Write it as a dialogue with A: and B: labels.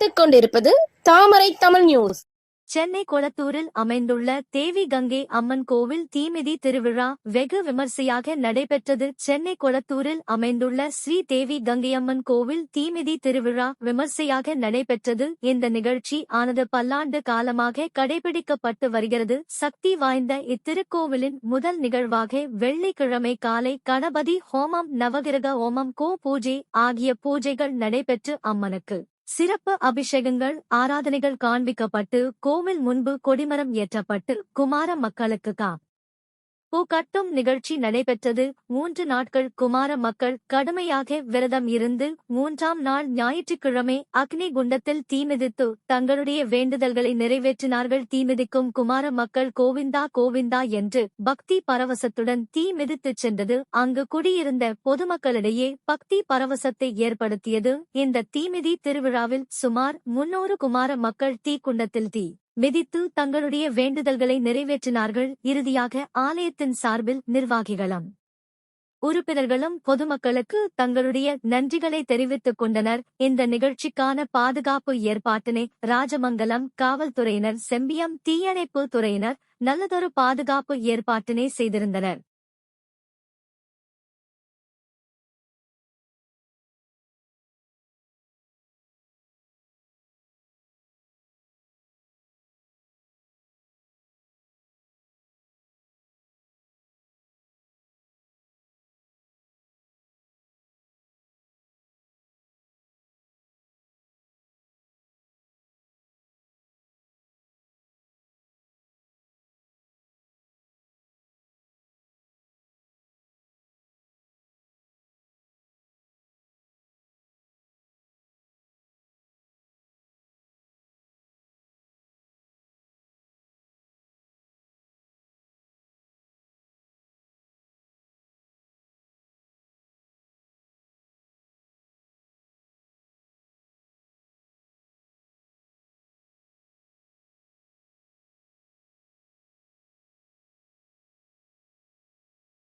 A: பார்த்துக் கொண்டிருப்பது தாமரை தமிழ் நியூஸ்
B: சென்னை கொளத்தூரில் அமைந்துள்ள தேவி கங்கை அம்மன் கோவில் தீமிதி திருவிழா வெகு விமர்சையாக நடைபெற்றது. சென்னை கொளத்தூரில் அமைந்துள்ள ஸ்ரீ தேவி கங்கையம்மன் கோவில் தீமிதி திருவிழா விமர்சையாக நடைபெற்றது. இந்த நிகழ்ச்சி ஆனது பல்லாண்டு காலமாக கடைபிடிக்கப்பட்டு வருகிறது. சக்தி வாய்ந்த இத்திருக்கோவிலின் முதல் நிகழ்வாக வெள்ளிக்கிழமை காலை கணபதி ஹோமம் நவகிரக ஹோமம் கோ பூஜை ஆகிய பூஜைகள் நடைபெற்று அம்மனுக்கு சிறப்பு அபிஷேகங்கள் ஆராதனைகள் காண்பிக்கப்பட்டு கோவில் முன்பு கொடிமரம் ஏற்றப்பட்டு குமார மக்களுக்கு கா பூ கட்டும் நிகழ்ச்சி நடைபெற்றது. மூன்று நாட்கள் குமார மக்கள் கடுமையாக விரதம் இருந்து மூன்றாம் நாள் ஞாயிற்றுக்கிழமை அக்னி குண்டத்தில் தீமிதித்து தங்களுடைய வேண்டுதல்களை நிறைவேற்றினார்கள். தீமிதிக்கும் குமார மக்கள் கோவிந்தா கோவிந்தா என்று பக்தி பரவசத்துடன் தீ மிதித்துச் சென்றது. அங்கு குடியிருந்த பொதுமக்களிடையே பக்தி பரவசத்தை ஏற்படுத்தியது. இந்த தீமிதி திருவிழாவில் சுமார் முன்னூறு குமார மக்கள் தீக்குண்டத்தில் தீ மிதித்து தங்களுடைய வேண்டுதல்களை நிறைவேற்றினார்கள். இறுதியாக ஆலயத்தின் சார்பில் நிர்வாகிகளும் உறுப்பினர்களும் பொதுமக்களுக்கு தங்களுடைய நன்றிகளை தெரிவித்துக் கொண்டனர். இந்த நிகழ்ச்சிக்கான பாதுகாப்பு ஏற்பாட்டினை ராஜமங்கலம் காவல்துறையினர் செம்பியம் தீயணைப்பு துறையினர் நல்லதொரு பாதுகாப்பு ஏற்பாட்டினை செய்திருந்தனர்.